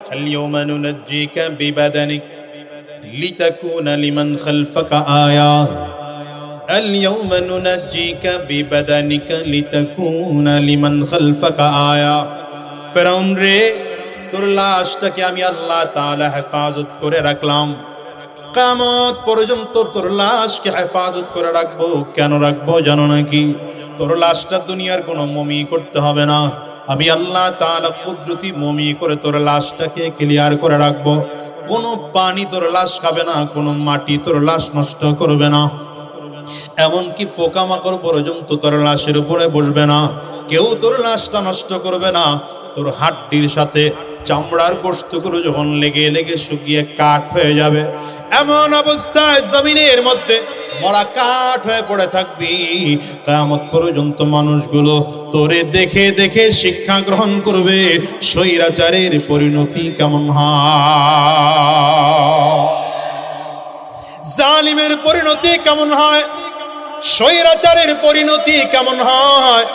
اليوم ننجيك ببدنك لتكون لمن خلفك آية اليوم ننجيك ببدنك لتكون لمن خلفك آية ফেরাউন রে তোর লাশটাকে আমি আল্লাহ তাআলা হেফাজত করে রাখলাম কামত পর্যন্ত তোর লাশকে হেফাজত করে রাখবো কেন রাখবো জানো নাকি তোর লাশটা দুনিয়ার কোনো মমি করতে হবে না আমি আল্লাহ তাআলা কুদরতি মমি করে তোর লাশটাকে ক্লিয়ার করে রাখব। কোনো পানি তোর লাশ খাবে না, কোনো মাটি তোর লাশ নষ্ট করবে না। এমনকি পোকামাকড় পর্যন্ত তোর লাশের উপরে বসবে না। কেউ তোর লাশটা নষ্ট করবে না। তোর হাড্ডির সাথে চামড়ার গোস্তগুলো যখন লেগে লেগে শুকিয়ে কাঠ হয়ে যাবে। এমন অবস্থায় জমিনের মধ্যে মরা কাঠ হয়ে পড়ে থাকবি। কায়ামত পর্যন্ত মানুষগুলো তোরে দেখে দেখে শিক্ষা গ্রহণ করবে। স্বৈরাচারের পরিণতি কেমন হয়? জালিমের পরিণতি কেমন হয়? স্বৈরাচারের পরিণতি কেমন হয়?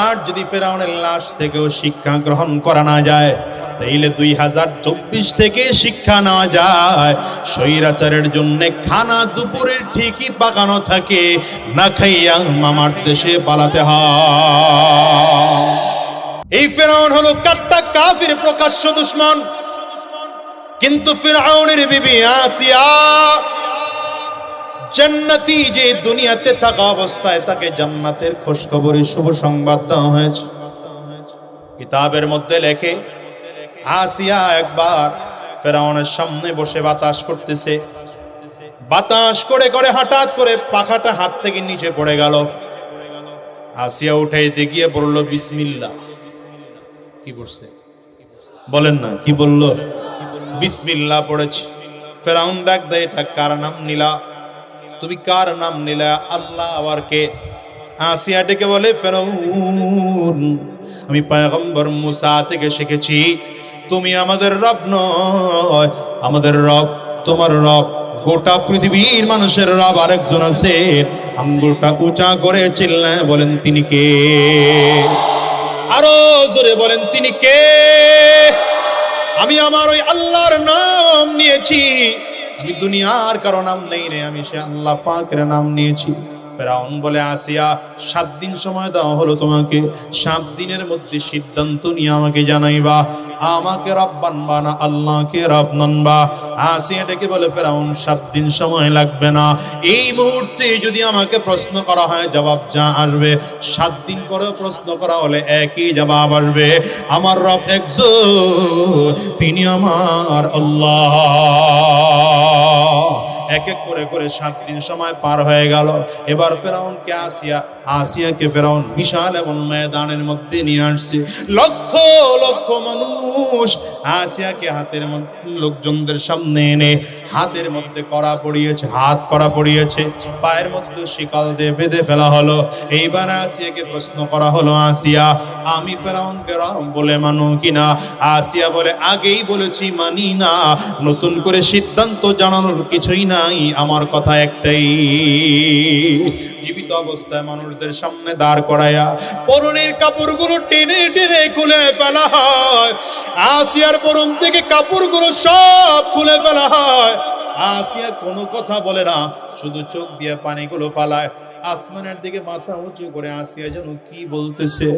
আর যদি ফেরাউনের লাশ থেকেও শিক্ষা গ্রহণ করা না যায় তাইলে দুই হাজার চব্বিশ থেকে শিক্ষা নেওয়া যায়। স্বৈরাচারের জন্য খানা দুপুরের ঠিকই পাকানো থাকে। না খাইয়া মামার দেশে পালাতে হয়। এই ফেরাউন হলো কাট্টা কাফির প্রকাশ্য দুশ্মন। কিন্তু ফিরআউনের বিবি আসিয়া জান্নাতি যে দুনিয়াতে থাকা অবস্থায় তাকে জান্নাতের খোঁজ খবরের শুভ সংবাদ দেওয়া হয়েছে। কিতাবের মধ্যে লেখে আসিয়া একবার ফেরাউনের সামনে বসে বাতাস করতেছে। বাতাস করে করে হঠাৎ করে পাখাটা হাত থেকে নিচে পড়ে গেল। আসিয়া উঠে দেখিয়ে পড়ল বিসমিল্লা কি করছে বলেন না, কি বলল? বিসমিল্লা পড়েছি। ফেরাউন ডাক দেয়, এটা কার নাম নিলা? তুমি কার নাম নিলা? আল্লাহ আবার কে? আসিয়া ডেকে বলে, ফেরাউন, আমি পয়গম্বর মুসা থেকে শিখেছি। তুমি আমাদের রব নয়। আমাদের রব, তোমার রব, গোটা পৃথিবীর মানুষের রব আরেকজন আছে। আঙ্গুলটা উঁচা করে চিল্লায় বলেন, তিনি কে? আরও জোরে বলেন, তিনি কে? আমি আমার ওই আল্লাহর নাম নিয়েছি। দুনিয়ার কারও নাম নেই রে, আমি সে আল্লাহ পাকের নাম নিয়েছি। ফেরাউন বলে, আসিয়া সাত দিন সময় দেওয়া হলো তোমাকে। সাত দিনের মধ্যে সিদ্ধান্ত নিয়ে আমাকে জানাইবা। আমাকে রব্বান বানবা না, আল্লাহকে রব্বান মানবা। আসিয়া ডেকে বলে, ফেরাউন, সাত দিন সময় লাগবে না। এই মুহূর্তে যদি আমাকে প্রশ্ন করা হয়, জবাব যা আসবে। সাত দিন পরেও প্রশ্ন করা হলে একই জবাব আসবে। আমার রব একজন তিনি আমার আল্লাহ। এক এক করে করে সাত দিন সময় পার হয়ে গেল। এবার ফেরাউনকে আসিয়া আসিয়াকে ফেরাউন বিশাল এবং ময়দানের মধ্যে নিয়ে আসছে। লক্ষ লক্ষ মানুষ আসিয়াকে হাতের মধ্যে লোকজনদের সামনে এনে হাতের মধ্যে করা পড়িয়েছে, হাত করা পড়িয়েছে, পায়ের মধ্যে শিকল দিয়ে বেঁধে ফেলা হলো। এইবার আসিয়াকে প্রশ্ন করা হলো, আসিয়া, আমি ফেরাউনকে রাম বলে মানো কিনা? আসিয়া বলে, আগেই বলেছি, মানি না। নতুন করে সিদ্ধান্ত জানানোর কিছুই নাই। আমার কথা একটাই জীবিত অবস্থায় মানুষদের সামনে দাঁড় করায়া পরনের কাপড়গুলো টেনে টেনে খুলে ফেলা হয়। আসিয়ার পরন থেকে কাপড়গুলো সব খুলে ফেলা হয়। আসিয়া কোনো কথা বলে না, শুধু চোখ দিয়ে পানিগুলো ফালায়। আসমানের দিকে মাথা উঁচু করে আসিয়া যেন কি বলতেছে।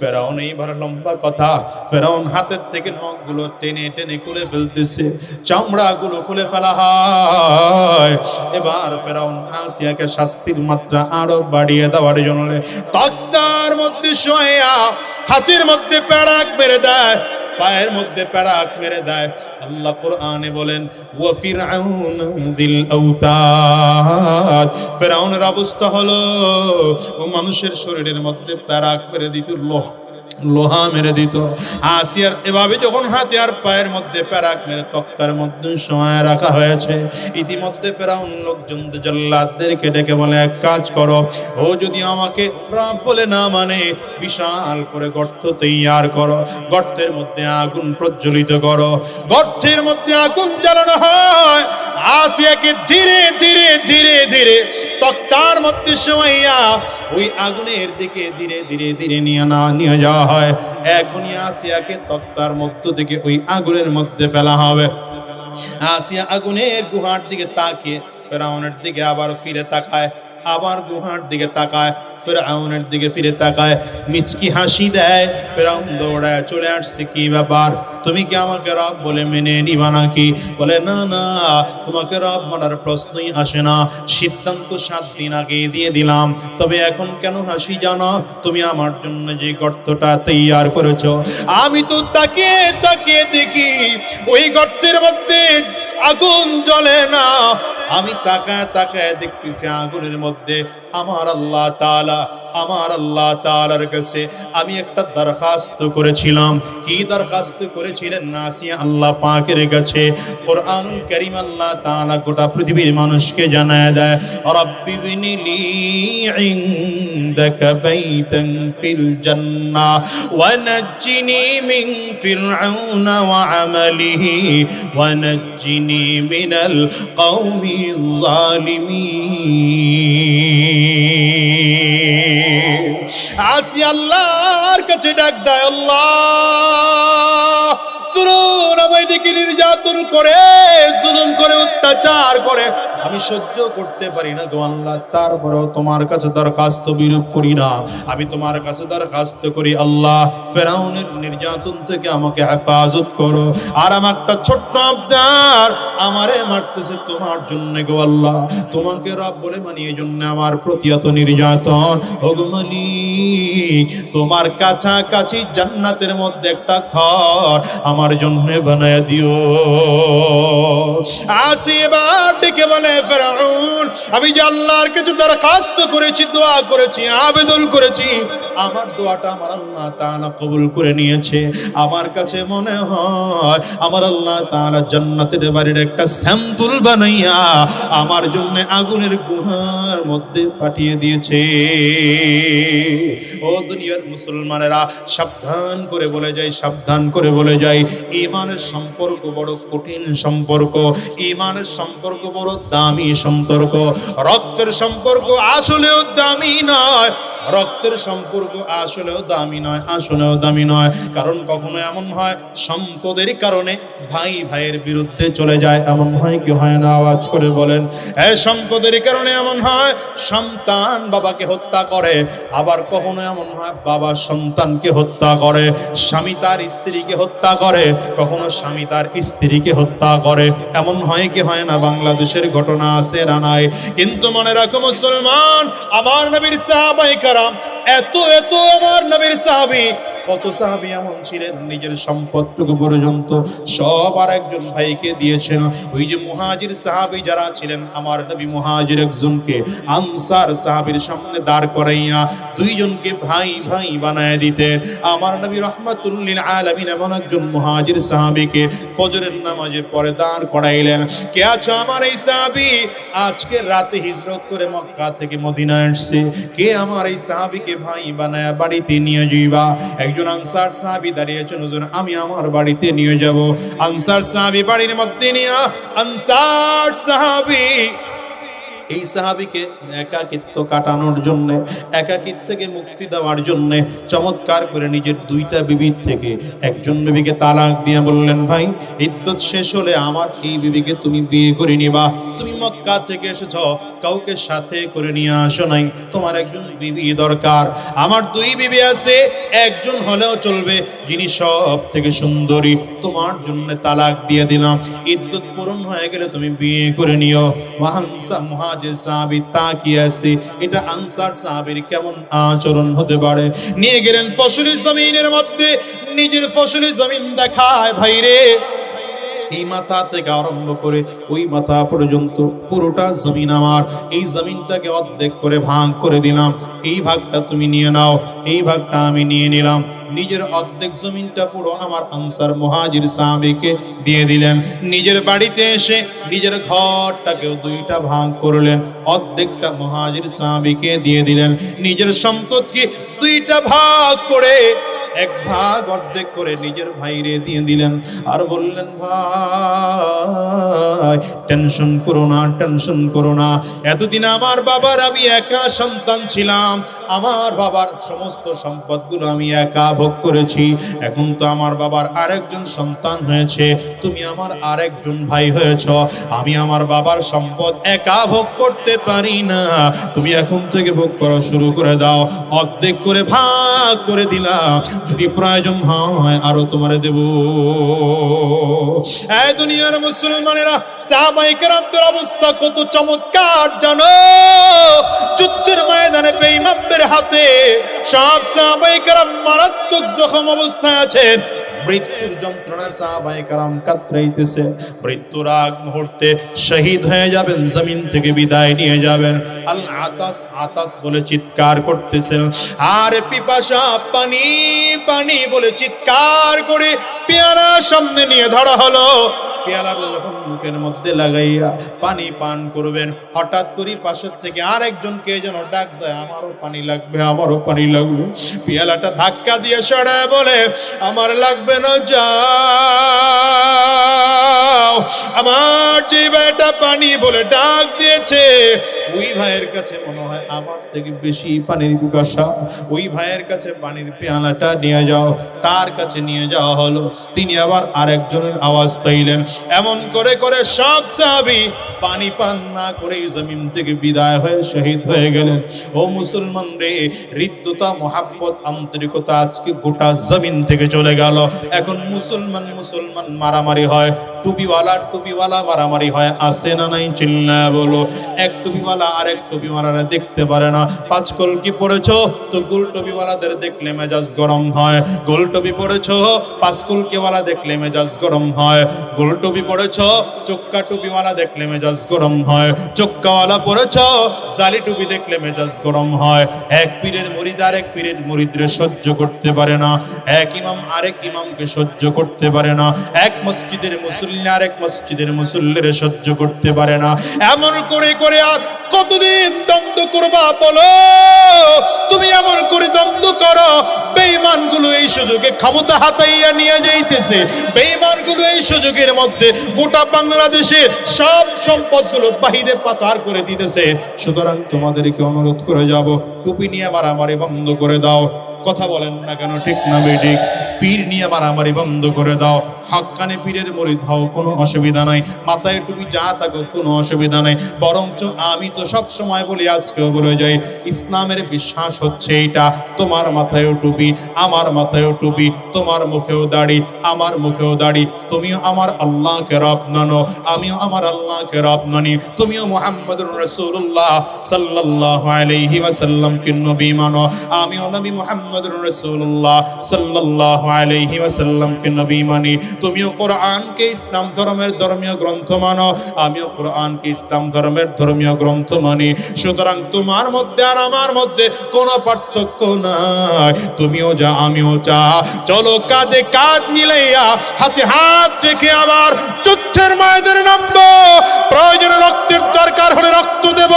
ফেরাউন এইবার লম্বা কথা। ফেরাউন হাতের থেকে নখগুলো টেনে টেনে খুলে ফেলতেছে। চামড়াগুলো খুলে ফেলা হয়। এবার ফেরাউন আসিয়াকে শাস্তির মাত্রা আরও বাড়িয়ে দেওয়ার জন্য তক্তার মধ্যে শোয়া, হাতের মধ্যে প্যারাক মেরে দেয়। পায়ের মধ্যে প্যারাক মেরে দেয়। আল্লাহ কোরআনে বলেন, ওয়া ফিরআউন দিল আউতাদ। ফেরাউনের অবস্থা হলো, ও মানুষের শরীরের মধ্যে প্যারাক মেরে দিত, লোহ, লোহা মেরে দিত। আসিয়ার এভাবে যখন হাতে আর পায়ের মধ্যে প্যারাক মেরে তক্তার মধ্যে সময় রাখা হয়েছে, ইতিমধ্যে ফেরাউন লোকজন জল্লাদদেরকে ডেকে বলে, এক কাজ করো, ও যদি আমাকে রব বলে না মানে বিশাল করে গর্ত তৈয়ার করো। গর্তের মধ্যে আগুন প্রজ্বলিত করো। গর্তের মধ্যে আগুন জ্বালানো হয়। আসিয়াকে ধীরে ধীরে ধীরে ধীরে তক্তার মধ্যে শোয়াইয়া ওই আগুনের দিকে ধীরে ধীরে ধীরে নিয়ে না, নিয়ে যাওয়া হয়। এখনই আসিয়াকে তক্তার মধ্য থেকে ওই আগুনের মধ্যে ফেলা হবে। আসিয়া আগুনের গুহার দিকে তাকিয়ে ফেরাউনের দিকে আবার ফিরে তাকায়। আবার গুহার দিকে তাকায় ফেরাউনের দিকে ফিরে তাকায়, মিচকি হাসি দেয় ফেরাউন দৌড়ায় চলে আসছে, কি ব্যাপার? তুমি কি আমাকে রব বলে মেনে নিবা নাকি? বলে, না না তোমাকে রব মানার প্রশ্নই আসে না। সিদ্ধান্ত সাত দিন আগে দিয়ে দিলাম। তবে এখন কেন হাসি জানো? তুমি আমার জন্য যে গর্তটা তৈয়ার করেছ। আমি তো তাকে তাকে দেখি, ওই গর্তের মধ্যে আগুন জ্বলে না। আমি তাকায় তাকায় দেখতেছি আগুনের মধ্যে আমার আল্লাহ তাআলা আমার আল্লাহ তাআলার কাছে আমি একটা দরখাস্ত করেছিলাম। কি দরখাস্ত করেছিলেন? নাসিয়া আল্লাহ পাকের কাছে। কোরআনুল কারীম আল্লাহ তাআলা গোটা পৃথিবীর মানুষকে জানায় দেয়, রব্বি বিনিলি ইনদাকা বাইতান ফিল জান্নাহ ওয়ানাজ্জিনি মিন ফিরআউনা ওয়া আমালিহি ওয়ানাজ্জিনি মিনাল কওমিল জালিমিন আসি আল্লাহর কাছে ডাক দেয় আল্লাহ। শুনুন নির্যাতন করে, জুলুম করে, অত্যাচার করে। আমি সহ্য করতে পারি না গো আল্লাহ, তারপরেও তোমার কাছে দরখাস্ত বিরূপ করি না। আমি তোমার কাছে দরখাস্ত করি, আল্লাহ, ফেরাউনের নির্যাতন থেকে আমাকে হেফাজত করো। আর আমার একটা ছোট্ট আবদার, আমারে মারতেছে তোমার জন্য গো আল্লাহ। তোমাকে রব বলে মানি, এই জন্য আমার প্রতি এত নির্যাতন। মালিক তোমার কাছাকাছি জান্নাতের মধ্যে একটা ঘর, আমার জন্য বানায় দিও। আসি এবার ডেকে বলে, ফেরাউন, আমি যে আল্লাহর কাছে দরখাস্ত করেছি, দোয়া করেছি, আবেদন করেছি, আমার দোয়াটা আমার আল্লাহ তাআলা কবুল করে নিয়েছে। আমার কাছে মনে হয় আমার আল্লাহ তাআলা জান্নাতের বাড়ির একটা স্যাম্পল বানাইয়া আমার জন্য আগুনের গুহার মধ্যে পাঠিয়ে দিয়েছে। ও দুনিয়ার মুসলমানেরা, সাবধান করে বলে যাই, সাবধান করে বলে যাই। ইমানের সম্পর্ক বড় কঠিন সম্পর্ক ইমানের সম্পর্ক বড় দামি সম্পর্ক রক্তের সম্পর্ক আসলেও দামি নয়। রক্তের সম্পর্ক আসলেও দামি নয়, আসলেও দামি নয়। কারণ কখনো এমন হয়, সম্পদের কারণে ভাই ভাইয়ের বিরুদ্ধে চলে যায়। এমন হয় কি হয় না? আওয়াজ করে বলেন এই সম্পদের কারণে এমন হয়, সন্তান বাবাকে হত্যা করে। আবার কখনো এমন হয়, বাবা সন্তানকে হত্যা করে। স্বামী তার স্ত্রীকে হত্যা করে। কখনো স্বামী তার স্ত্রীকে হত্যা করে। এমন হয় কি হয় না? বাংলাদেশের ঘটনা আছে রানায় কিন্তু মনে রাখো মুসলমান, আমার নবীর সাহাবাই কারাম এত এত আমার নবীর সাহাবি, কত সাহাবি এমন ছিলেন, নিজের সম্পদটুকু পর্যন্ত সব আর একজন ভাইকে দিয়েছেন। ওই যে মুহাজির সাহাবি যারা ছিলেন, আমার নবী মুহাজির একজনকে আনসার সাহাবির সামনে দাঁড় করাইয়া দুইজনকে ভাই ভাই বানায় দিতেন। আমার নবী রহমাতুল্লিল আলামিন এমন একজন মুহাজির সাহাবিকে ফজরের নামাজে পরে দাঁড় করাইলেন। কে আছো আমার এই সাহাবি? আজকে রাতে হিজরত করে মক্কা থেকে মদিনায় আসছে। কে আমার এই সাহাবিকে ভাই বানায় বাড়িতে নিয়ে যাইবা। একজন আনসার সাহাবি দাঁড়িয়েছেন হুজুর, আমি আমার বাড়িতে নিয়ে যাব। আনসার সাহাবি বাড়ির মধ্যে নিয়ে আনসার সাহাবি এই সাহাবিকে একাকিত্ব কাটানোর জন্য একাকিত্ব থেকে মুক্তি দেওয়ার জন্য চমৎকার করে নিজের দুইটা বিবির থেকে একজন বিবিকে তালাক দিয়ে বললেন, ভাই ইদ্যত শেষ হলে আমার এই বিবিকে তুমি বিয়ে করে নিবা। তুমি মক্কা থেকে এসেছ, কাউকে সাথে করে নিয়ে আসো নাই। তোমার একজন বিবি দরকার। আমার দুই বিবি আছে, একজন হলেও চলবে। যিনি সব থেকে সুন্দরী, তোমার জন্য তালাক দিয়ে দিলাম। ইদ্যুৎ পূরণ হয়ে গেলে তুমি বিয়ে করে নিও। মহানসা মুহাজির সাহাবি তাকিয়ে আছে? এটা আনসার সাহাবির কেমন আচরণ হতে পারে? নিয়ে গেলেন ফসলি জমিনের মধ্যে, নিজের ফসলি জমিন দেখায় ভাইরে এই মাথা থেকে আরম্ভ করে ওই মাথা পর্যন্ত পুরোটা জমিন আমার। এই জমিনটাকে অর্ধেক করে ভাগ করে দিলাম। এই ভাগটা তুমি নিয়ে নাও, এই ভাগটা আমি নিয়ে নিলাম। নিজের অর্ধেক জমিনটা পুরো আমার আনসার মহাজির সাহাবিকে দিয়ে দিলেন। নিজের বাড়িতে এসে নিজের ঘরটাকেও দুইটা ভাগ করলেন, অর্ধেকটা মহাজির সাহাবিকে দিয়ে দিলেন। নিজের সম্পদকে দুইটা ভাগ করে এক ভাগ অর্ধেক করে নিজের ভাইরে দিয়ে দিলেন। আর বললেন, ভাই, টেনশন করো না, টেনশন করো না। এতদিন আমার বাবার আমি একা সন্তান ছিলাম। আমার বাবার সমস্ত সম্পদগুলো আমি একা ভোগ করেছি। এখন তো আমার বাবার আরেকজন সন্তান হয়েছে। তুমি আমার আরেকজন ভাই হয়েছ। আমি আমার বাবার সম্পদ একা ভোগ করতে পারি না। তুমি এখন থেকে ভোগ করা শুরু করে দাও। অর্ধেক করে ভাগ করে দিলাম যদি প্রয়োজন হয় আরও তোমারে দেব। দুনিয়ার মুসলমানেরা সাহাবাই কেরামদের অবস্থা কত চমৎকার জানো? যুদ্ধের ময়দানে বেঈমানদের হাতে। সব সাহাবায়ে কেরাম মারাত্মক জখম অবস্থায় আছেন। মৃত্যুর যন্ত্রণা সাহাবাই কারাম কাতরাইতেছে। মৃত্যুর আগ মুহূর্তে শহীদ হয়ে যাবেন, জমিন থেকে বিদায় নিয়ে যাবেন। আল আতাস আতাস বলে চিৎকার করতেছেন। আর পিপাসা, পানি পানি বলে চিৎকার করে পেয়ারা সামনে নিয়ে ধরা হলো। পেয়ালাটা যখন মুখের মধ্যে লাগাইয়া পানি পান করবেন, হঠাৎ করে পাশের থেকে আরেকজন কে যেন ডাক দেয়, আমারও পানি লাগবে, আমারও পানি লাগবে। পেয়ালাটা ধাক্কা দিয়ে সরায় বলে, আমার লাগবে না যাও? আমার যে ভাইটা পানি বলে ডাক দিয়েছে, ওই ভাইয়ের কাছে মনে হয় আমার থেকে বেশি পানির পিপাসা। ওই ভাইয়ের কাছে পানির পেয়ালাটা নিয়ে যাও, তার কাছে নিয়ে যাওয়া হলো। তিনি আবার আরেকজনের আওয়াজ পাইলেন। এমন করে করে সব সাহাবি পানি পান না করে জমিন থেকে বিদায় হয়ে শহীদ হয়ে গেলেন। ও মুসলমান রে, হৃদ্যতা, মহাব্বত, আন্তরিকতা আজকে গোটা জমিন থেকে চলে গেল। এখন মুসলমান মুসলমান মারামারি হয়। টুপিওয়ালা টুপিওয়ালা মারামারি হয়, আসে না নাই চিল্লা বলো। এক টুপিওয়ালা আর এক টুপিওয়ালারা দেখতে পারে না। পাঁচ কলকি পড়েছো? তো গোল টুপিওয়ালাদের দেখলে মেজাজ গরম হয়। গোল টুপি পড়েছো? পাঁচ কলকিওয়ালা দেখলে মেজাজ গরম হয়। গোল টুপি পড়েছো? চোক্কা টুপিওয়ালা দেখলে মেজাজ গরম হয়। চোক্কাওয়ালা পড়েছো? জালি টুপি দেখলে মেজাজ গরম হয়। এক পীরের মুরিদ আর এক পীরের মুরিদরে সহ্য করতে পারে না। এক ইমাম আরেক ইমামকে সহ্য করতে পারে না। এক মসজিদের মুসল্লি আরেক মসজিদের মুসল্লিরে সহ্য করতে পারে না। এমন করে করে আর কতদিন দ্বন্দ্ব করবা বলো? তুমি এমন করে দ্বন্দ্ব করো, বেঈমানগুলো এই সুযোগে ক্ষমতা হাতাইয়া নিয়ে যাইতেছে। বেঈমানগুলো এই সুযোগের মধ্যে গোটা বাংলাদেশের সব সম্পদগুলো বাহিরে পাচার করে দিতেছে। সুতরাং তোমাদেরকে অনুরোধ করে যাব, টুপি নিয়ে মারামারি বন্ধ করে দাও। কথা বলেন না কেন, ঠিক না বেঠিক? পীর নিয়ে মারামারি বন্ধ করে দাও। হাক্কানে পীরের মরিদ হও কোনো অসুবিধা নাই। মাথায় টুপি যা থাকো, কোনো অসুবিধা নাই। বরঞ্চ আমি তো সব সময় বলি, আজকেও বলে যাই, ইসলামের বিশ্বাস হচ্ছে এইটা, তোমার মাথায়ও টুপি, আমার মাথায়ও টুপি, তোমার মুখেও দাড়ি, আমার মুখেও দাড়ি, তুমিও আমার আল্লাহকে রব মানো, আমিও আমার আল্লাহকে রব মানি, তুমিও মুহাম্মদুর রাসূলুল্লাহ সাল্লাল্লাহু আলাইহি ওয়াসাল্লামকে নবী মানো, আমিও নবী মুহাম্মদুর রাসূলুল্লাহ সাল্লাল্লাহু আলাইহি ওয়াসাল্লামকে নবী মানি তুমিও কোরআনকে ইসলাম ধর্মের ধর্মীয় গ্রন্থ মানো, আমিও কোরআনকে ইসলাম ধর্মের ধর্মীয় গ্রন্থ মানি। সুতরাং তোমার মধ্যে আর আমার মধ্যে কোনো পার্থক্য নাই। তুমিও যা, আমিও যা চলো কাঁধে কাঁধ মিলাইয়া হাতে হাত রেখে আবার যুদ্ধের ময়দানে নামবো। প্রয়োজনে রক্তের দরকার হলে রক্ত দেব।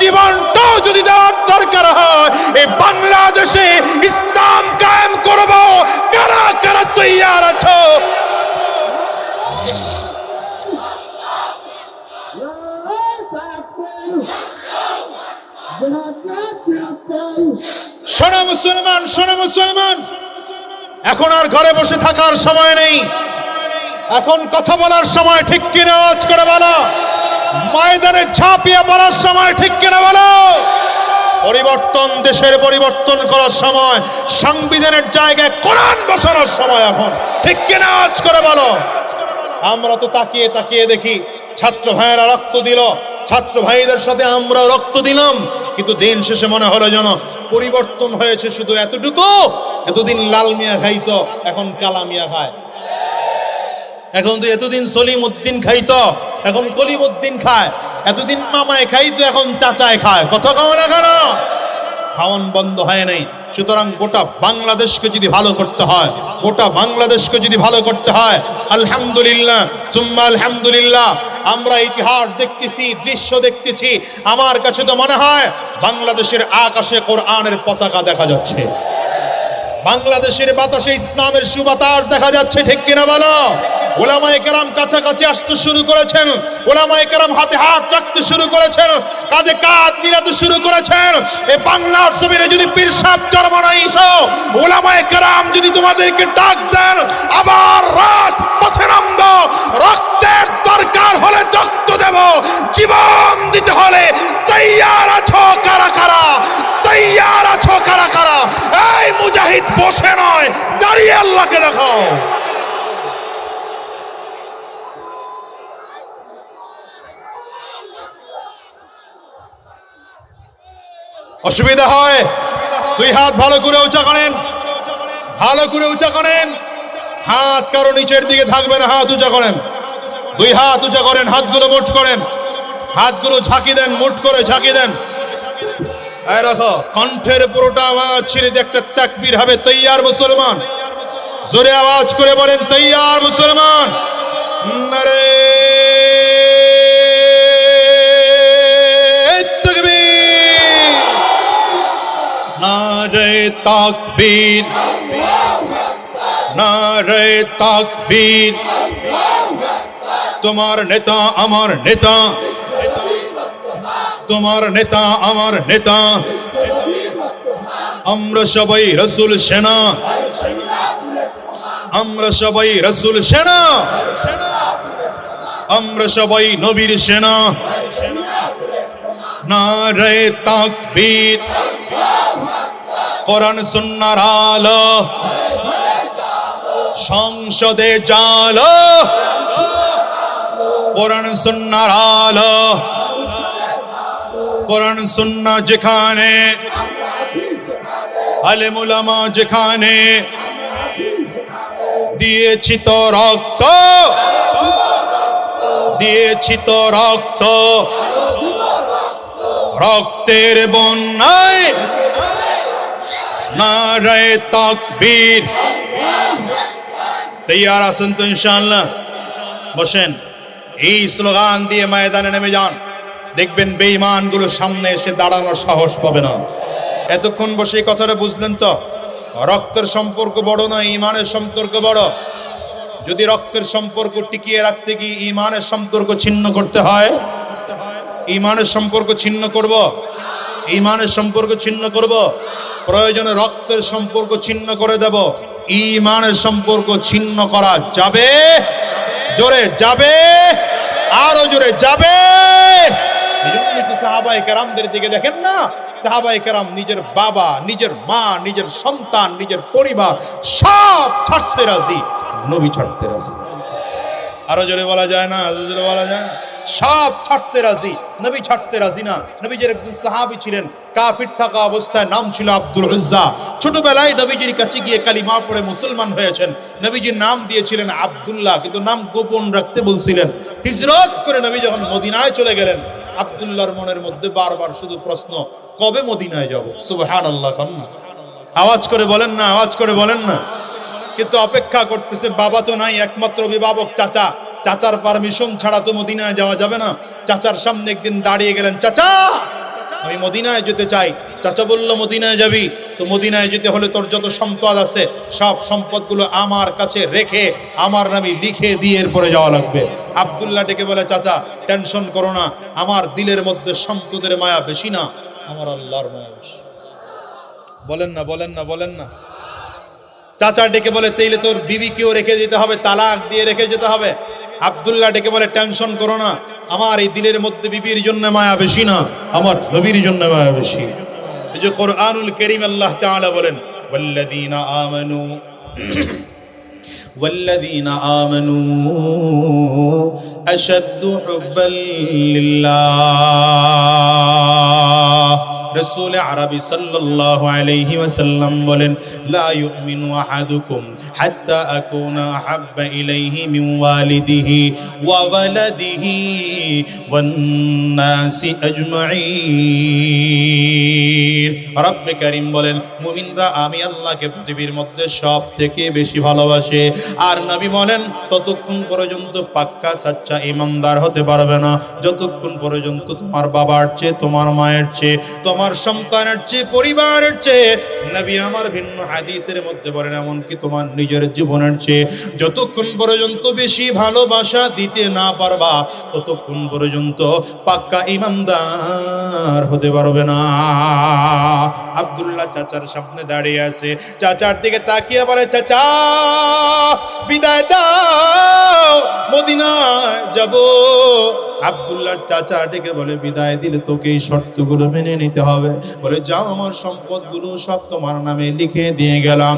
জীবনটাও যদি দেওয়ার দরকার হয় এই বাংলাদেশে ইসলাম কায়েম করব। কারা কারা তৈয়ার আছো? শোনো মুসলমান শোনো মুসলমান। এখন আর ঘরে বসে থাকার সময় নেই। এখন কথা বলার সময় ঠিক কিনা আওয়াজ করে বলো। ময়দানে ঝাঁপিয়ে পড়ার সময় ঠিক কিনা বলো। পরিবর্তন, দেশের পরিবর্তন করার সময়, সংবিধানের জায়গায় কোরআন বসানোর সময় এখন। ঠিক কিনা আওয়াজ করে বলো। আমরা তো তাকিয়ে তাকিয়ে দেখি, ছাত্র ভাইয়েরা রক্ত দিল। ছাত্র ভাইদের সাথে আমরা রক্ত দিলাম। কিন্তু দিন শেষে মনে হলো যেন পরিবর্তন হয়েছে শুধু এতটুকু? এতদিন লাল মিয়া খাইতো, এখন কালা মিয়া খায়। এখন তো এতদিন সলিম উদ্দিন খাইতো, এখন কলিম উদ্দিন খায়। এতদিন মামায় খাইতো, এখন চাচায় খায়। কথা কম না কেন? খাওয়ান বন্ধ হয় নাই। সুতরাং গোটা বাংলাদেশকে যদি ভালো করতে হয়, গোটা বাংলাদেশকে যদি ভালো করতে হয়, আলহামদুলিল্লাহ, সুম্মা আলহামদুলিল্লাহ, আমরা ইতিহাস দেখতেছি, দৃশ্য দেখতেছি, আমার কাছে তো মনে হয় বাংলাদেশের আকাশে কোরআনের পতাকা দেখা যাচ্ছে। বাংলাদেশের বাতাসে ইসলামের সুবাতাস দেখা যাচ্ছে, ঠিক কিনা বলো? ওলামায়ে কেরাম কাছাকাছি আসতে শুরু করেছেন, ওলামায়ে কেরাম হাতে হাত রাখতে শুরু করেছেন, কাঁধে কাঁধ মিলাতে শুরু করেছেন। এই বাংলার জমিনে যদি পীর সাহেব জন্ম নাই এসো, ওলামায়ে কেরাম যদি তোমাদেরকে ডাক দেন, আবার রাত পথে নামব, রক্তের দরকার হলে রক্ত দেব, জীবন দিতে হলে তৈয়ার আছো কারা কারা? তৈয়ার আছো কারা কারা? এই মুজাহিদ বসে নয়, দাঁড়িয়ে আল্লাহকে দেখাও। অসুবিধা হয়? দুই হাত ভালো করে উঁচা করেন। ভালো করে উঁচা করেন। হাত কারও নিচের দিকে থাকবে না, হাত উঁচা করেন। দুই হাত উঁচা করেন, হাতগুলো মুঠ করেন। হাতগুলো ঝাঁকি দেন মুঠ করে ঝাঁকি দেন। কণ্ঠের পুরোটা আওয়াজ ছেড়ে দিয়ে একটা তাকবীর হবে, তৈয়ার মুসলমান। জোরে আওয়াজ করে বলেন, তৈয়ার মুসলমান। তোমার নেতা, আমার নেতা। তোমার নেতা, আমার নেতা। আমরা সবাই রসুল সেনা। আমরা সবাই রসুল সেনা। আমরা সবাই নবীর সেনা। নারে তাকবীর। কোরআন সুন্নার আলো। সংসদে জালো। কোরআন সুন্নার আলো। কোরআন, সুন্না যেখানে আলেমুলামা যেখানে, দিয়েছি তো রক্ত, দিয়েছি তো রক্ত, রক্তের বন্যায় নারায় তাকবীর। তৈয়ার আছেন তো ইনশাআল্লাহ? বসেন। এই স্লোগান দিয়ে ময়দানে নেমে যান। দেখবেন বেঈমানগুলো সামনে এসে দাঁড়ানোর সাহস পাবে না। এতক্ষণ বসে এই কথাটা বুঝলেন তো? রক্তের সম্পর্ক বড় না ইমানের সম্পর্ক বড়? যদি রক্তের সম্পর্ক টিকিয়ে রাখতে গিয়ে ইমানের সম্পর্ক ছিন্ন করতে হয় ইমানের সম্পর্ক ছিন্ন করব? ইমানের সম্পর্ক ছিন্ন করব? প্রয়োজনে রক্তের সম্পর্ক ছিন্ন করে দেব। ইমানের সম্পর্ক ছিন্ন করা যাবে? জোরে যাবে? আরও জোরে যাবে? কেরাম নিজের বাবা, নিজের মা, নিজের সন্তান, নিজের পরিবার ছাড়তে রাজি, নবী ছাড়তে রাজি। ছাড়তে রাজি, নবী ছাড়তে না। ছিলেন, কাফির থাকা অবস্থায়, নাম ছিল আব্দুল উজ্জা। ছোটবেলায় নবীজির কাছে গিয়ে কালিমা পড়ে মুসলমান হয়েছেন। নবীজির নাম দিয়েছিলেন আব্দুল্লাহ, কিন্তু নাম গোপন রাখতে বলছিলেন। হিজরত করে নবী যখন মদিনায় চলে গেলেন আব্দুল্লাহর মনের মধ্যে বারবার শুধু প্রশ্ন, কবে মদিনায় যাব? সুবহানাল্লাহ কান্না আওয়াজ করে বলেন না, আওয়াজ করে বলেন না। কিন্তু অপেক্ষা করতেছে, বাবা তো নাই, একমাত্র অভিভাবক, চাচা। চাচার পারমিশন ছাড়া তো মদিনায় যাওয়া যাবে না। চাচার সামনে একদিন দাঁড়িয়ে গেলেন, চাচা! আমি মদিনায় যেতে চাই। চাচা বলল, মদিনায় যাবি? তো মদিনায় যেতে হলে তোর যত সম্পদ আছে, সব সম্পদগুলো আমার কাছে রেখে আমার নামে লিখে দিয়ে এরপরে যাওয়া লাগবে। আবদুল্লাহ ডেকে বলে, চাচা, টেনশন করো না, আমার দিলের মধ্যে সম্পদের মায়া বেশি না, আমার আল্লাহর মায়া বেশি। বলেন না বলেন না বলেন না। চাচা ডেকে বলে, তেইলে তোর বিবিকেও রেখে যেতে হবে, তালাক দিয়ে রেখে যেতে হবে। আব্দুল্লাহ ডেকে বলে টেনশন করো না আমার এই দিলের মধ্যে বিবির জন্য মায়া বেশি না আমার নবীর জন্য মায়া বেশি এই যে কোরআনুল করিম আল্লাহ তাআলা বলেন ওয়াল্লাযীনা আমানু والذين آمنوا أشد حبا لله রাসূল আরবি সাল্লাল্লাহু বলেন আমি আল্লাহকে পৃথিবীর মধ্যে সব থেকে বেশি ভালোবাসে। আর নবী বলেন, ততক্ষণ পর্যন্ত পাক্কা সাচ্চা ইমানদার হতে পারবে না। যতক্ষণ পর্যন্ত তোমার বাবার চেয়ে, তোমার মায়ের চেয়ে, তোমার সন্তানের চেয়ে, পরিবারের চেয়ে। নবী আমার ভিন্ন হাদিসের মধ্যে বলেন, এমনকি তোমার নিজের জীবনের চেয়ে, যতক্ষণ পর্যন্ত বেশি ভালোবাসা দিতে না পারবা, ততক্ষণ পর্যন্ত পাক্কা ইমানদার হতে পারবে না। আব্দুল্লাহ চাচার সামনে দাঁড়িয়ে আছে। চাচার দিকে তাকিয়ে বলে, চাচা, বিদায় দাও, মদিনায় যাব। আব্দুল্লাহর চাচা ডেকে বলে, বিদায় দিলে তোকে এই শর্তগুলো মেনে নিতে হবে। বলে, যাও, আমার সম্পদগুলো সব তোমার নামে লিখে দিয়ে গেলাম।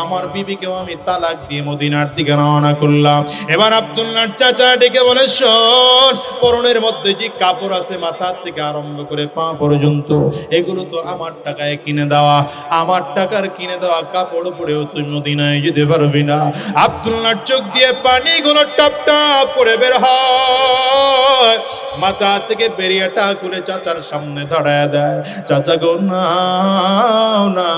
আমার বিবিকেও আমি তালাক দিয়ে মদিনার দিকে রওনা করলাম। এবার আব্দুল্লাহর চাচা ডেকে বলে, শোন, পরনের মধ্যে যে কাপড় আছে মাথার থেকে আরম্ভ করে পা পর্যন্ত, এগুলো তো আমার টাকায় কিনে দেওয়া। আমার টাকার কিনে দেওয়া কাপড় পরেও তুই মদিনায় যেতে পারবি না। আব্দুল্লাহর চোখ দিয়ে পানিগুলো টপ টপ করে বের হয়। মাথা থেকে বেরিয়েটা করে চাচার সামনে দাঁড়ায় দেয়। চাচা গো না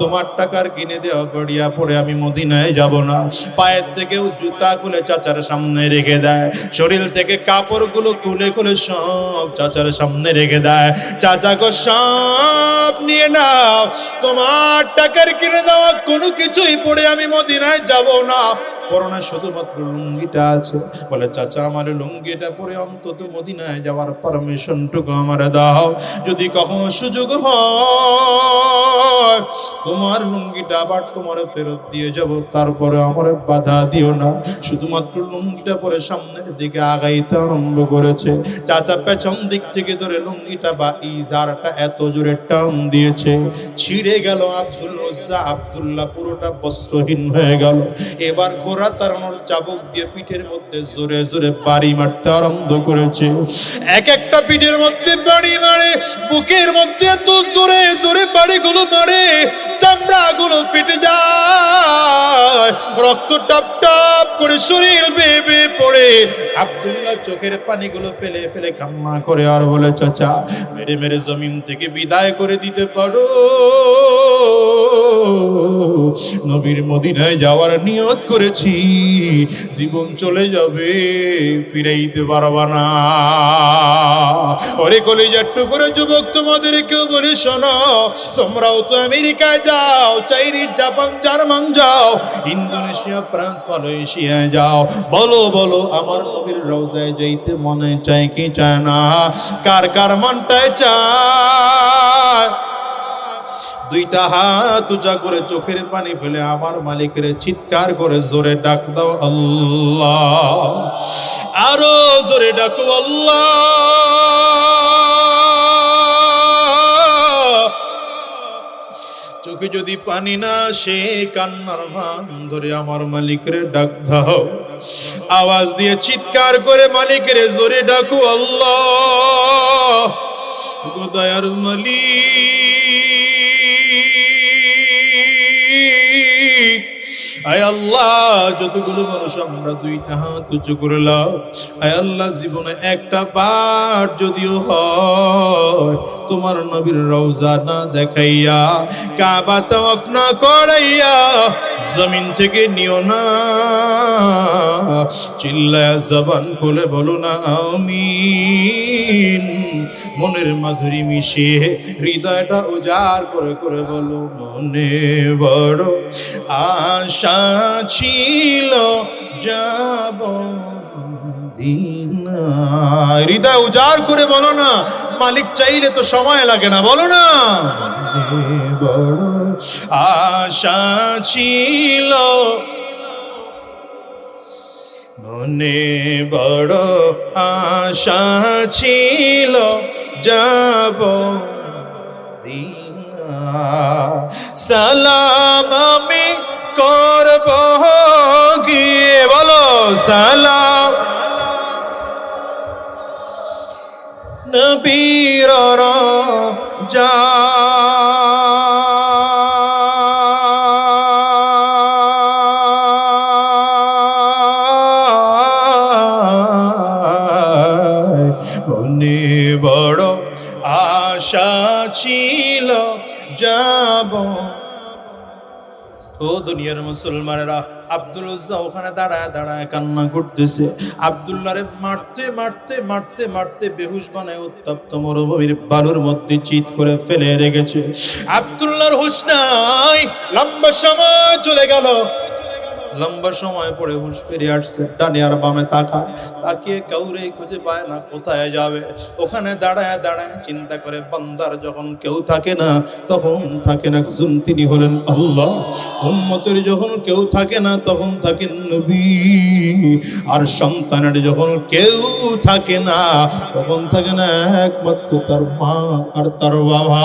তোমার টাকার কিনে দেওয়া বড়িয়া পরে আমি মদিনায় যাব না। পায়ের থেকেও জুতা খুলে চাচার সামনে রেখে দেয়। শরীর থেকে কাপড়গুলো খুলে খুলে সব চাচার সামনে রেখে দেয়। চাচা গো, সব নিয়ে নাও। তোমার টাকার কিনে দেওয়া কোনো কিছুই পরে আমি মদিনায় যাব না। করোনা শুধুমাত্র লুঙ্গিটা আছে। বলে, চাচা, আমার লুঙ্গিটা পরে অন্তত মদিনায় যাওয়ার পারমিশনটুকু আমার দাও। যদি কখনো সুযোগ হয় তোমার লুঙ্গিটা আবার তোমার ফেরত দিয়ে যাব, তারপরে আমার বাধা দিও না। শুধুমাত্র লুঙ্গিটা পরে সামনের দিকে আগাইতে আরম্ভ করেছে। চাচা পেছন দিক থেকে ধরে লুঙ্গিটা বা ইজারটা এত জোরে টান দিয়েছে। ছিঁড়ে গেল আব্দুল রজ্জা, আব্দুল্লাহ পুরোটা বস্ত্রহীন হয়ে গেল। এবার ঘোড়া তাড়ানোর চাবুক দিয়ে পিঠের মধ্যে জোরে জোরে বাড়ি মারতে আরম্ভ করেছে। এক একটা পিঠের মধ্যে বাড়ি মারে, বুকের মধ্যে এত জোরে জোরে বাড়িগুলো মারে, চামড়াগুলো ফেটে যায়। রক্ত টপ টপ করে শরীর বেয়ে পড়ে। চোখের পানিগুলো ফেলে ফেলে করে আর বলে, চাচা, মেরে মেরে জমিন থেকে বিদায় করে দিতে পারো। নবীর মদিনায় যাওয়ার নিয়ত করেছি। জীবন চলে যাবে, ফিরাইতে পারবা না। ওরে কলেজার টুকরো যুবক তোমাদের কেউ বলে শোনো, তোমরাও তো আমেরিকায় যাও চাইনিজ জাপান, জার্মান যাও, ইন্দোনেশিয়া, ফ্রান্স মালয়েশিয়ায় যাও। বলো বলো, আমার নবীর রওজায় যাইতে মনে চায় কি চায় না? কার কার মনটায় চায়? দুইটা হাত উঁচা করে চোখের পানি ফেলে আমার মালিকের চিৎকার করে জোরে ডাক দাও আল্লাহ। আরও জোরে ডাকো আল্লাহ। চোখে যদি পানি না সে কান্নার ভান ধরে আমার মালিকের ডাক দাও। আওয়াজ দিয়ে চিৎকার করে মালিকের জোরে ডাকু, আল্লাহ। গোদায়ার মালিক। আয় আল্লাহ, যতগুলো মানুষ আমরা দুইটা হাত উঁচু করলাম আয় আল্লাহ, জীবনে একটা বার যদিও হয়, তোমার নবীর রওজা না দেখাইয়া, কাবা তাওয়াফ না করাইয়া জমিন থেকে নিও না। চিল্লায়া জবান খুলে বলো না, আমিন। মনের মাধুরী মিশিয়ে হৃদয়টা উজাড় করে করে বলো, মনে বড় আশা ছিল যাব। হৃদয় উজাড় করে বলো না, মালিক চাইলে তো সময় লাগে না, বলো না আশা ছিল মনে বড় আশা ছিল যাব সালাম আমি করব গিয়ে বলো সালাম। নবীর যা দুনিয়ার মুসলমানেরা আব্দুল উজ্জা ওখানে দাঁড়ায় দাঁড়ায় কান্না করতেছে। আব্দুল্লারে মারতে মারতে মারতে মারতে বেহুশ বানায় উত্তপ্ত মরুভূমির বালুর মধ্যে চিত করে ফেলে রেখেছে। আব্দুল্লাহর হুশ নাই, লম্বা সময় চলে গেল। লম্বা সময় পরে হুশ ফিরে আসছে। ডানে আর বামে তাকা। তাকিয়ে কাউরে খুঁজে পায় না কোথায় যাবে। ওখানে দাঁড়ায় দাঁড়ায় চিন্তা করে বান্দার যখন কেউ থাকে না, তখন থাকে না একজন। তিনি হলেন আল্লাহ। উম্মতের যখন কেউ থাকে না, তখন থাকেন নবী। আর সন্তানের যখন কেউ থাকে না, তখন থাকে না একমাত্র তার মা আর তার বাবা।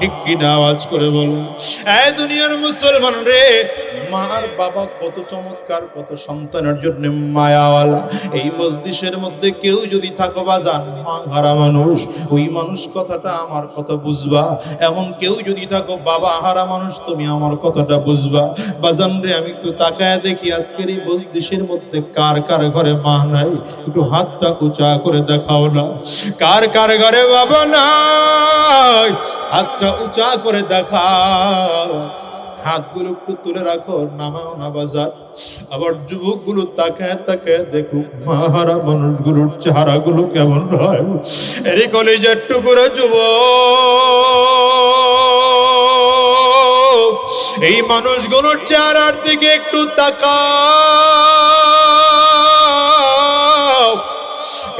ঠিক কিনা আওয়াজ করে বলুন। এই দুনিয়ার মুসলমান রে মা আর বাবা কত চমৎকার, কত সন্তানের জন্য মায়াওয়ালা। এই মসজিদের মধ্যে কেউ যদি থাকো বাজান মা হারা মানুষ, ওই মানুষ কথাটা আমার কথা বুঝবা। এমন কেউ যদি থাকো, বাবা হারা মানুষ, তুমি আমার কথাটা বুঝবা। বাজান রে, আমি একটু তাকায় দেখি, আজকের এই মসজিদের মধ্যে কার কার ঘরে মা নাই? একটু হাতটা উঁচা করে দেখাও না। কার কার ঘরে বাবা নাই? হাতটা উঁচা করে দেখাও। হাতগুলো একটু তুলে রাখো, নামাও না বাজার। আবার যুবকগুলো তাকায় তাকায় দেখুক মাহারা মানুষগুলোর চেহারা গুলো কেমন হয়। এরই কলেজের টুকুরা যুব এই মানুষগুলোর চেহারার দিকে একটু তাকাও।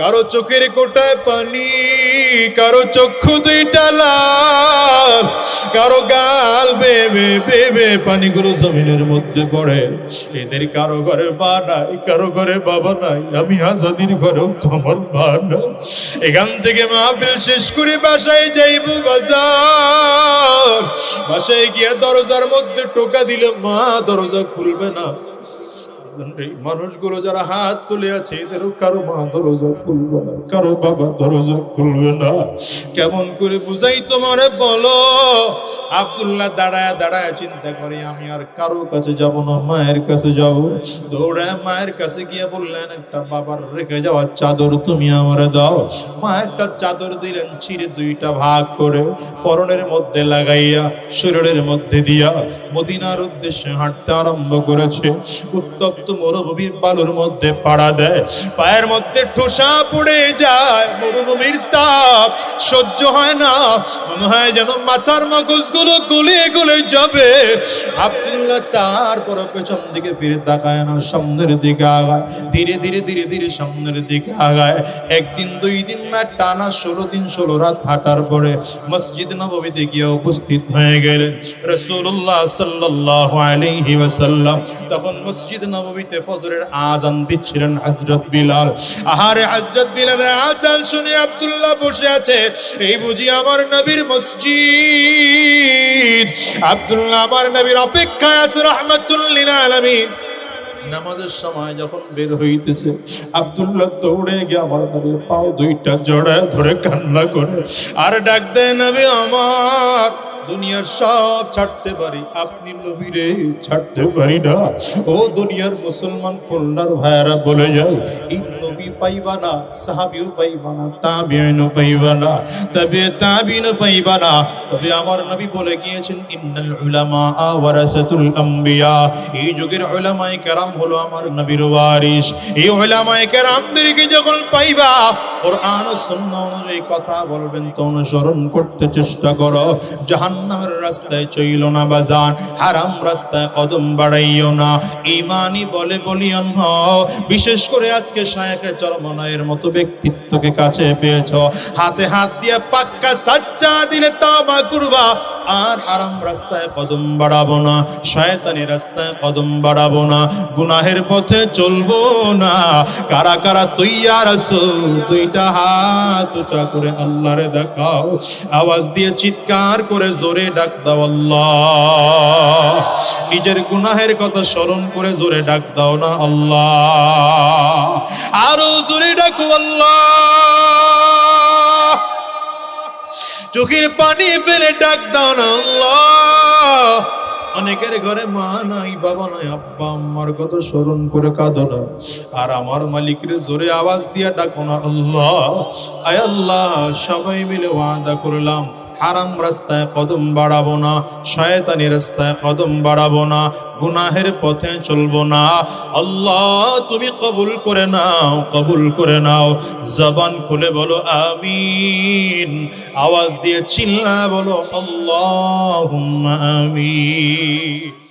কারও চোখের কোটায় পানি, কারও চক্ষু দুইটা লাল, কারও গাল বেবে বেবে পানিগুলো জমিনের মধ্যে পড়ে। এদের কারও ঘরে মা নাই, কারও ঘরে বাবা নাই, আমি আজাদির ঘরেও তোমার মা নাই। এখান থেকে মাহফিল শেষ করে বাসায় যাইব বাজার। বাসায় গিয়ে দরজার মধ্যে টোকা দিলে মা দরজা খুলবে না। মানুষগুলো যারা হাত তুলে আছে এদেরও কারও মা দরজা খুলবে না, কারও বাবা দরজা খুলবে না। কেমন করে বুঝাই তোমারে বলো? আব্দুল্লাহ দাঁড়ায় দাঁড়ায় চিন্তা করে, আমি আর কারও কাছে যাব না, মায়ের কাছে যাব। দৌড়ায় মায়ের কাছে গিয়ে বললেন, একটা বাবার রেখে যাওয়া চাদর তুমি আমারে দাও। মা একটা চাদর দিলেন চিরে দুইটা ভাগ করে পরনের মধ্যে লাগাইয়া, শরীরের মধ্যে দিয়া মদিনার উদ্দেশ্যে হাঁটতে আরম্ভ করেছে। উত্তপ্ত মরুভূমির বালুর মধ্যে পাড়া দেয়। পায়ের মধ্যে ঠোসা পড়ে যায় মরুভূমির তাপ। সহ্য হয় না, মনে হয় যেন মাথার মগজগুলো গলিয়ে গলে যাবে। আব্দুল্লাহ তারপর পেছন দিকে ফিরে তাকায় না, সামনের দিকে আগায়। ধীরে ধীরে ধীরে ধীরে সামনের দিকে আগায়। একদিন, দুই দিন না, টানা ষোলো দিন, ষোলো রাত হাঁটার পরে মসজিদ নবমীতে গিয়ে উপস্থিত হয়ে গেলেন। রসুল্লাহ সাল্লাহ আলাইহি ওয়াসাল্লাম। তখন মসজিদ নবমীতে ফজরের আজান দিচ্ছিলেন হযরত বিলাল। আহারে হযরত বিলালের আজান শুনে আব্দুল্লাহ বসে আছে। এই বুঝি আমার নবীর মসজিদ। আব্দুল্লাহ আমার নবীর অপেক্ষায় আছে রাহমাতুল লিল আলামিন। নামাজের সময় যখন বের হইতেছে, আব্দুল্লাহ দৌড়ে গিয়ে আমার নবীর পাও দুইটা জড়ায় ধরে কান্না করে। আর ডাক দেয়, নবী আমার দুনিয়ার সব ছাড়তে পারি। আপনি নবীরে ছাড়তে পারি না। ও দুনিয়ার মুসলমান কল্যাণ ভাইয়ারা বলে যায় এই নবী পাইবা না, সাহাবিও পাইবা না তাবিয়ানও পাইবা না, তবে তাবিনও পাইবা না। তবে আমার নবী বলে গিয়েছেন, ইন্নাল উলামা ওয়ারাসাতুল আম্বিয়া। এই যুগের উলামায়ে কেরাম হলো আমার নবীর ওয়ারিস এই উলামায়ে কেরামদেরকে যখন পাইবা, কোরআন ও সুন্নাহ অনুযায়ী কথা বলবেন, তো অনুসরণ করতে চেষ্টা করো। জাহান্নামের রাস্তায় চইল না বাজান হারাম রাস্তায় কদম বাড়াইও না। ইমানই বলে বলিয়ন হও বিশেষ করে আজকে শায়েখে চরমনায়ের মতো ব্যক্তিত্বকে কাছে পেয়েছ। হাতে হাত দিয়ে পাক্কা সাচ্চা দিলে তাওবা করবা, আর হারাম রাস্তায় কদম বাড়াবো না, শয়তানি রাস্তায় কদম বাড়াবো না। গুনাহের পথে চলবো না, কারা কারা তৈয়ার আছো, দুইটা হাত উঁচা করে আল্লাহরে দেখাও। আওয়াজ দিয়ে চিৎকার করে জোরে ডাক দাও আল্লাহ। নিজের গুনাহের কথা স্মরণ করে জোরে ডাক দাও না আল্লাহ। আরও জোরে ডাকো আল্লাহ। চোখের পানি ফেলে ডাক দাও না আল্লাহ। অনেকের ঘরে মা নাই, বাবা নাই, আব্বা, আম্মার কত স্মরণ করে কাঁদো না। আর আমার মালিকের জোরে আওয়াজ দিয়া ডাকো না আল্লাহ। আয় আল্লাহ, সবাই মিলে ওয়াদা করলাম। হারাম রাস্তায় কদম বাড়াবো না, শয়তানি রাস্তায় কদম বাড়াবো না, গুনাহের পথে চলবো না। আল্লাহ, তুমি কবুল করে নাও, কবুল করে নাও। জবান খুলে বলো, আমিন। আওয়াজ দিয়ে চিল্লা বলো আল্লাহ আমিন।